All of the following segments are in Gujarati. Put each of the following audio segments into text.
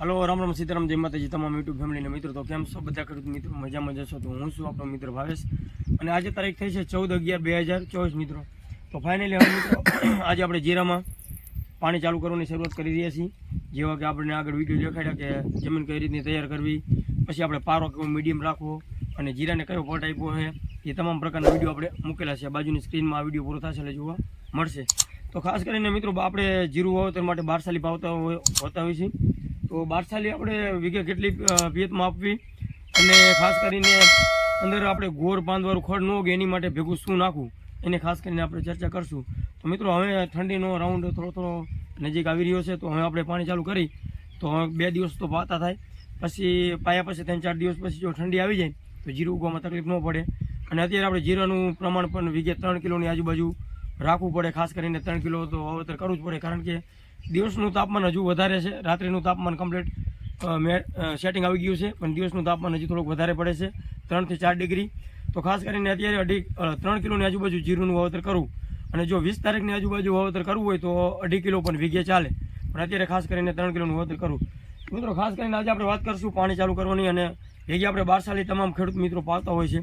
હલો, રામ રામ સીતારામ, જય માતાજી તમામ યુટ્યુબ ફેમિલીના મિત્રો. તો કેમ છો? બધા ખેડૂત મિત્રો મજામાં જશો તો હું છું આપણો મિત્ર ભાવેશ. અને આજે તારીખ થઈ છે ચૌદ અગિયાર બે હજાર ચોવીસ મિત્રો. તો ફાઇનલી હવે મિત્રો, આજે આપણે જીરામાં પાણી ચાલુ કરવાની શરૂઆત કરી રહ્યા છીએ. જેવા કે આપણે આગળ વીડિયો દેખાડ્યા કે જમીન કઈ રીતની તૈયાર કરવી, પછી આપણે પારો કેવો મીડિયમ રાખવો, અને જીરાને કયો પોટ આપ્યો છે, એ તમામ પ્રકારના વીડિયો આપણે મૂકેલા છે. બાજુની સ્ક્રીનમાં આ વીડિયો પૂરો થશે, એટલે જોવા મળશે. તો ખાસ કરીને મિત્રો, આપણે જીરું વાવતર માટે બારસાલી પાવતા હોતા હોય છે તો બારસાલી આપણે વિઘે કેટલી પિયતમાં આપવી. અને ખાસ કરીને અંદર આપણે ગોળ બાંધવાળું ખડ ન ઉગે, એની માટે ભેગું શું નાખવું. એને ખાસ કરીને આપણે ચર્ચા કરશું. તો મિત્રો, હવે ઠંડીનો રાઉન્ડ થોડો થોડો નજીક આવી રહ્યો છે, તો હવે આપણે પાણી ચાલુ કરી. તો બે દિવસ તો પાતા થાય. પછી પાયા પછી ત્રણ, ચાર દિવસ પછી જો ઠંડી આવી જાય, તો જીરું ઉગવામાં તકલીફ ન પડે. અને અત્યારે આપણે જીરાનું પ્રમાણ પણ વીઘે ત્રણ કિલોની આજુબાજુ રાખવું પડે. ખાસ કરીને ત્રણ કિલો તો વાવેતર કરવું જ પડે. કારણ કે દિવસનું તાપમાન હજુ વધારે છે, રાત્રિનું તાપમાન કમ્પ્લીટ સેટિંગ આવી ગયું છે, પણ દિવસનું તાપમાન હજી થોડુંક વધારે પડે છે, ત્રણથી ચાર ડિગ્રી. તો ખાસ કરીને અત્યારે અઢી ત્રણ કિલોની આજુબાજુ જીરુંનું વાવેતર કરવું અને જો વીસ તારીખની આજુબાજુ વાવેતર કરવું હોય તો અઢી કિલો પણ વીઘે ચાલે. પણ અત્યારે ખાસ કરીને ત્રણ કિલોનું વાવેતર કરવું મિત્રો, ખાસ કરીને આજે આપણે વાત કરીશું પાણી ચાલુ કરવાની અને ભેગી આપણે બારસાલી તમામ ખેડૂત મિત્રો પાવતા હોય છે,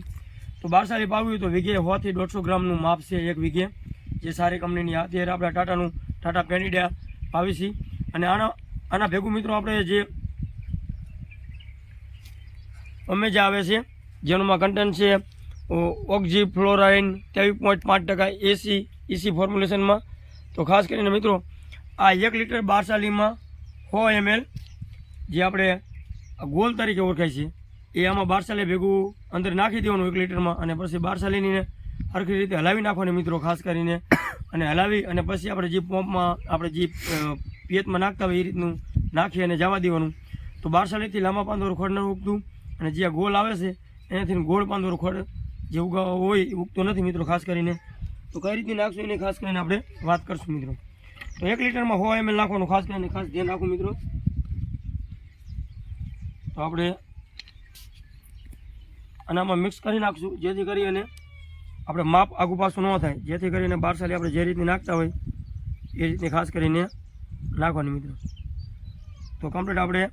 તો બારસાલી પાવી તો વીઘે હોવાથી દોઢસો ગ્રામનું માપ છે એક વીઘે. જે સારી કંપનીની અત્યારે આપણે ટાટાનું, ટાટા પેનિડા પાવી છે અને આના આના ભેગું મિત્રો આપણે જે અમે જે આવે છે, જેનોમાં કન્ટેન્ટ છે ઓક્ઝી ફ્લોરાઇન ત્રેવીસ પોઈન્ટ પાંચ ટકા એસી ઇસી ફોર્મ્યુલેશનમાં તો ખાસ કરીને મિત્રો, આ એક લીટર બારસાલીમાં સો એમએલ જે આપણે ગોલ તરીકે ઓળખાય છે, એ આમાં બારસાલી ભેગું અંદર નાખી દેવાનું એક લીટરમાં. અને પછી બારસાલીને સરખી રીતે હલાવી નાખવાની મિત્રો, ખાસ કરીને અને હલાવી અને પછી આપણે જે પંપમાં આપણે જે પિયતમાં નાખતા હોય એ રીતનું નાખી અને જવા દેવાનું. તો બારસાલીથી લાંબા પાંદોર ખડ ન ઉગતું અને જે આ ગોળ આવે છે, એનાથી ગોળ પાંદોર ખોડ જે ઉગા હોય એ ઉગતો નથી મિત્રો, ખાસ કરીને. તો કઈ રીતે નાખશું એની ખાસ કરીને આપણે વાત કરશું મિત્રો. તો એક લીટરમાં સો એમએલ નાખવાનું, ખાસ કરીને ખાસ ધ્યાન રાખવું મિત્રો. તો આપણે અને આમાં મિક્સ કરી નાખશું, જેથી કરી અને આપણે માપ આગુ પાછું ન થાય. જેથી કરીને બારસાલી આપણે જે રીતની નાખતા હોય, એ રીતની ખાસ કરીને નાખવાની મિત્રો. તો કમ્પ્લીટ આપણે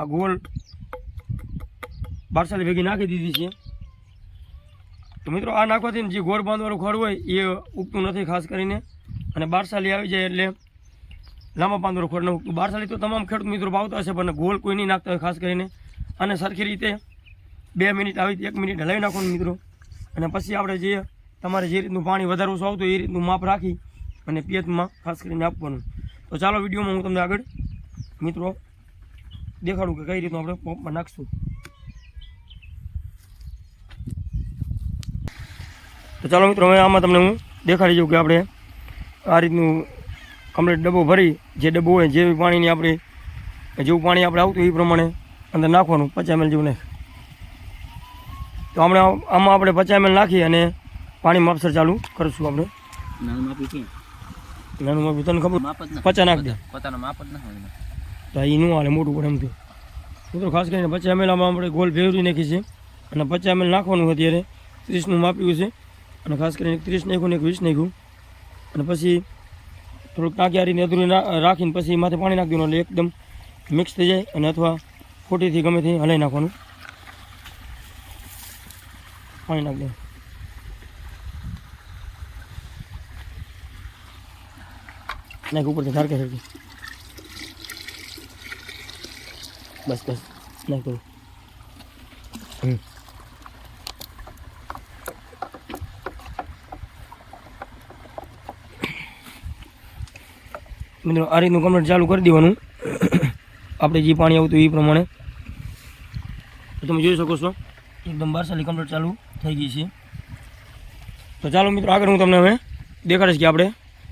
આ ગોળ બારસાલી ભેગી નાખી દીધી છે. તો મિત્રો આ નાખવાથી જે ગોળ બાંધવાળું ખડ હોય, એ ઉગતું નથી ખાસ કરીને. અને બારસાલી આવી જાય એટલે લાંબા પાંદડું ખડ ન ઉગતું. બારસાલી તો તમામ ખેડૂત મિત્રો પાવતા હશે, પણ ગોળ કોઈ નહીં નાખતા હોય ખાસ કરીને. અને સરખી રીતે બે મિનિટ આવી, એક મિનિટ હલાવી નાખવાનું મિત્રો. અને પછી આપણે જે તમારે જે રીતનું પાણી વધારે ઓછું આવતું એ રીતનું માપ રાખી અને પિયતમાં ખાસ કરીને આપવાનું. તો ચાલો વિડીયોમાં હું તમને આગળ મિત્રો દેખાડું કે કઈ રીતનું આપણે પંપમાં નાખશું. તો ચાલો મિત્રો, હવે આમાં તમને હું દેખાડી દઉં કે આપણે આ રીતનું કમ્પ્લીટ ડબ્બો ભરી જે ડબ્બો હોય જેવી પાણીની આપણે, જેવું પાણી આપણે આવતું એ પ્રમાણે અંદર નાખવાનું, પચાસ એમએલ જેવું નાખ. તો આપણે આમાં આપણે પચાસ એમએલ નાખી અને પાણી માપસર ચાલુ કરીશું આપણે. નાનું માપી તને ખબર? પચાસ નાખ દે. પોતાનો માપ જ ના તો એ નું હાલે મોટું પડે એમથી મિત્રો ખાસ કરીને પચાસ એમએલ આમાં આપણે ગોલ ફેરવી નાખી છે. અને પચાસ એમએલ નાખવાનું અત્યારે ત્રીસનું માપ્યું છે. અને ખાસ કરીને ત્રીસ નાખ્યું ને એક વીસ નાખ્યું. અને પછી થોડુંક ટાંકી આ રીતે અધૂરી રાખીને પછી માથે પાણી નાખી દેવાનું એટલે એકદમ મિક્સ થઈ જાય અને અથવા ખોટીથી ગમે તે હલાવી નાખવાનું. પાણી નાખી દેવાનું નાખ ઉપરથી ધારકે સરખી બસ બસ નાખ દઉં હમ મિત્રો આ રીતનું કમ્પ્લીટ ચાલુ કરી દેવાનું. આપણે જે પાણી આવતું એ પ્રમાણે. તમે જોઈ શકો છો એકદમ બારસાલી કમ્પ્લેટ ચાલુ. થઈ ગઈ છે. તો ચાલો મિત્રો, આગળ હું તમને હવે દેખાડીશ કે આપણે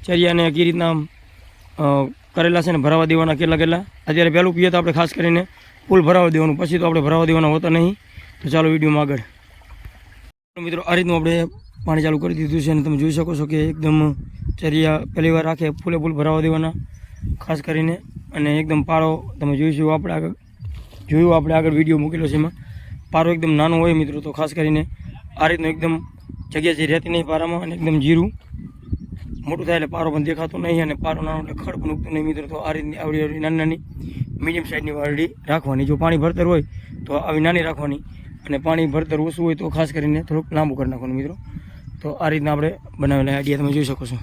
ચરિયાને કઈ રીતના કરેલા છે ને ભરાવા દેવાના કેટલા કેટલા. અત્યારે પહેલું પીએ તો આપણે ખાસ કરીને ફૂલ ભરાવા દેવાનું, પછી તો આપણે ભરાવા દેવાના હોતા નહીં. તો ચાલો વિડીયોમાં આગળ. મિત્રો, આ રીતનું આપણે પાણી ચાલુ કરી દીધું છે અને તમે જોઈ શકો છો કે એકદમ ચરિયા પહેલી વાર રાખે, ફૂલે ફૂલ ભરાવા દેવાના, ખાસ કરીને. અને એકદમ પારો તમે જોઈશું આપણે આગળ, જોયું આપણે આગળ વીડિયો મૂકેલો છે એમાં. પારો એકદમ નાનો હોય મિત્રો, તો ખાસ કરીને આ રીતનું એકદમ જગ્યા જે રહેતી નહીં પારામાં અને એકદમ જીરું. મોટું થાય એટલે પારો પણ દેખાતો નહીં અને પારો નાનો એટલે ખડ પણ ઉગતું નહીં મિત્રો. તો આ રીતની આવડી આવડી નાની નાની મીડિયમ સાઇઝની વારડી રાખવાની. જો પાણી ભરતર હોય તો આવી નાની રાખવાની અને પાણી ભરતર ઓછું હોય તો ખાસ કરીને થોડુંક લાંબુ કરી નાખવાનું મિત્રો. તો આ રીતના આપણે બનાવેલા આઈડિયા તમે જોઈ શકો છો.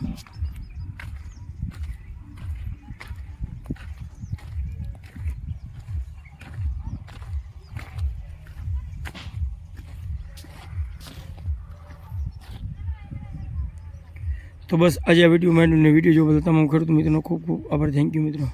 તો બસ આજે આ વીડિયો માંડ્યું ને વીડિયો જોવા બદલ તમામ ખેડૂત મિત્રોનો ખૂબ ખૂબ આભાર. થેન્ક યુ મિત્રો.